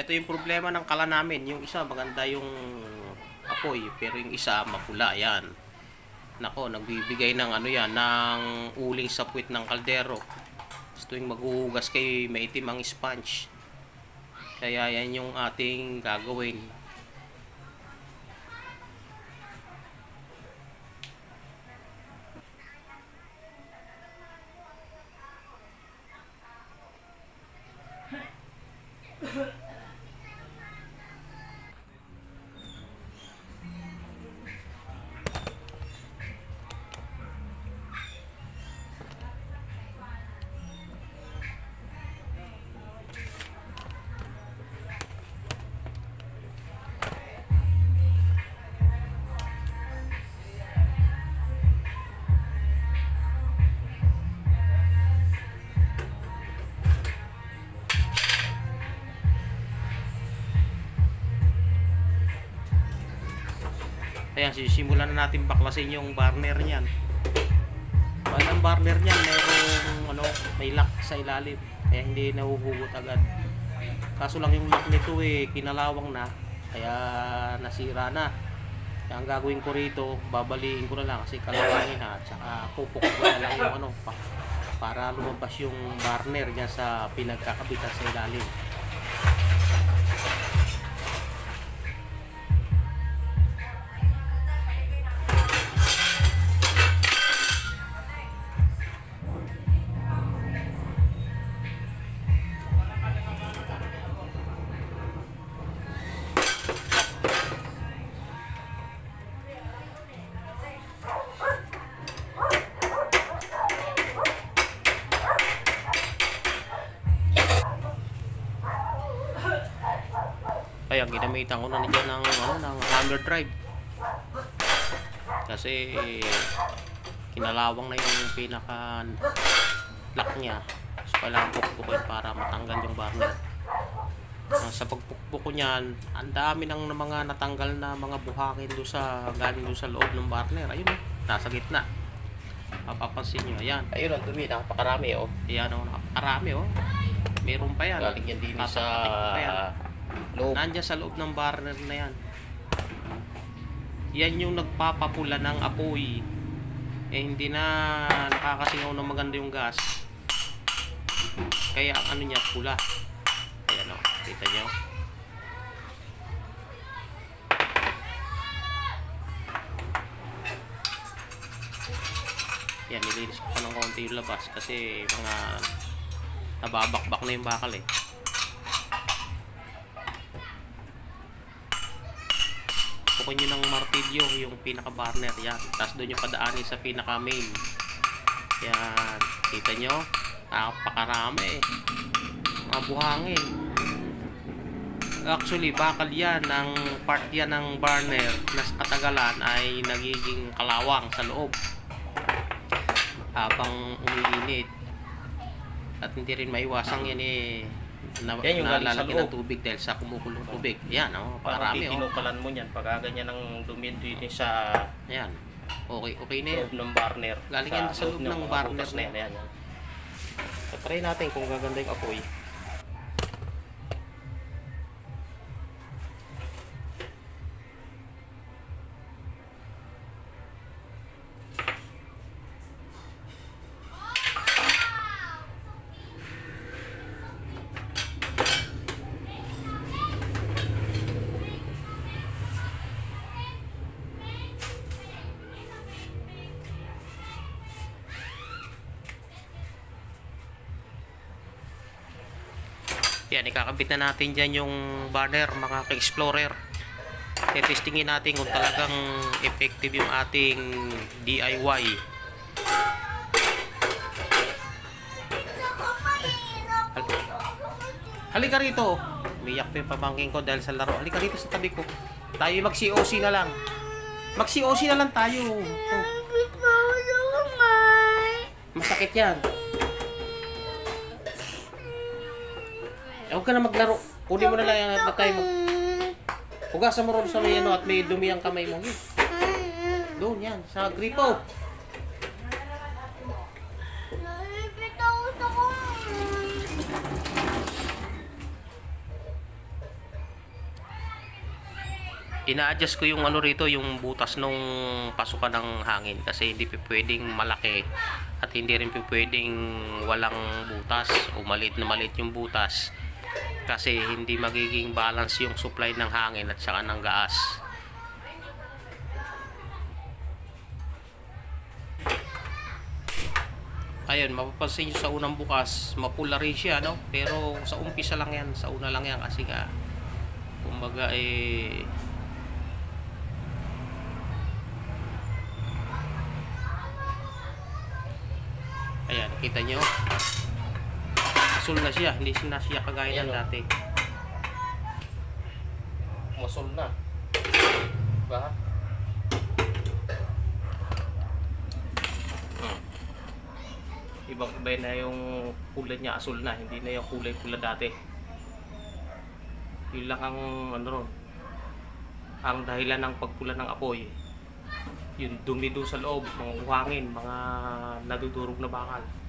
Ito yung problema ng kala namin. Yung isa maganda yung apoy, pero yung isa mapula. Yan. Nako, nagbibigay ng ano yan, ng uling sa puwit ng kaldero. Gusto yung maghuhugas kayo, maitim ang sponge. Kaya yan yung ating gagawin. Ayan, sisimulan na natin baklasin yung burner niyan. Well, ang burner niyan, mayroong ano, may lock sa ilalim. Kaya hindi nahuhugot agad. Kaso lang yung lock nito eh, kinalawang na. Kaya nasira na. Kaya ang gagawin ko rito, babaliin ko na lang kasi kalawangin na. At saka pupuk ko na lang yung ano, pa, para lumabas yung burner niya sa pinagkakabitan sa ilalim. Ginamitan ko na niya ng, ano, ng hammer drive. Kasi kinalawang na yung pinaka lock niya. So kailangan pukpukin para matanggal yung burner. Ah, sa pagpukpuk ko niyan, ang dami ng mga natanggal na mga buhangin do sa galing do sa loob ng burner. Ayun, oh, nasa gitna. Mapapansin nyo, ayan. Ayun ang dumi, napakarami oh. Ayan, oh, napakarami, oh. Meron pa yan. Galing yan din sa pa yan. Loob. Nandiyan sa loob ng burner na yan. Yan yung nagpapapula ng apoy. Eh hindi na nakakasingaw ng maganda yung gas. Kaya ang ano niya pula. Ayan o, kita nyo. Yan, nilinis ko pa ng konti yung labas kasi mga nababakbak na yung bakal eh. Pukunin nyo ng martilyo yung pinaka burner yan. Tapos doon yung padaanin sa pinaka main. Yan. Kita nyo? Napakarami. Mga buhangin. Actually, bakal yan. Ang part yan ng burner na katagalan ay nagiging kalawang sa loob. Habang umiinit. At hindi rin maiwasang yan eh na, Yan yung nalalagyan ng tubig dahil sa kumukulong tubig. Yan, oh, Parang parami oh. tinukalan mo niyan pag ganyan ang dumi din sa Ayan. Okay, okay na yan. loob ng burner. Galing yan sa loob ng butas na yan. yan. yan. So, try natin kung gaganda yung apoy. Yan, ikakabit na natin dyan yung banner, mga ka-explorer. Testingin natin kung talagang effective yung ating DIY. Hal- Halika rito. Umiyak pa yung pamangking ko dahil sa laro. Halika rito sa tabi ko. Tayo mag-COC na lang. Mag-COC na lang tayo. Oh, masakit yan. Huwag ka na maglaro. Kunin mo na lang yung at tayo mag... Hugasan mo ron sa may ano at may dumi ang kamay mo. Yun. Doon yan, sa gripo. ina-adjust ko yung ano rito, yung butas nung pasukan ng hangin kasi hindi pwedeng malaki at hindi rin pwedeng walang butas o maliit na maliit yung butas kasi hindi magiging balance yung supply ng hangin at saka ng gas. Ayun, mapapansin nyo sa unang bukas, mapula rin siya, no? Pero sa umpisa lang yan, sa una lang yan kasi nga, kumbaga eh, Ayan, kita nyo. Asul na siya, hindi siya na siya kagaya ng oh. dati. Masol na. Ba? Hmm. Ibang iba na yung kulay niya asul na, hindi na yung kulay pula dati. Yun lang ang ano ron. Ang dahilan ng pagpula ng apoy. Yung dumi doon sa loob, mga uhangin, mga nadudurog na bakal.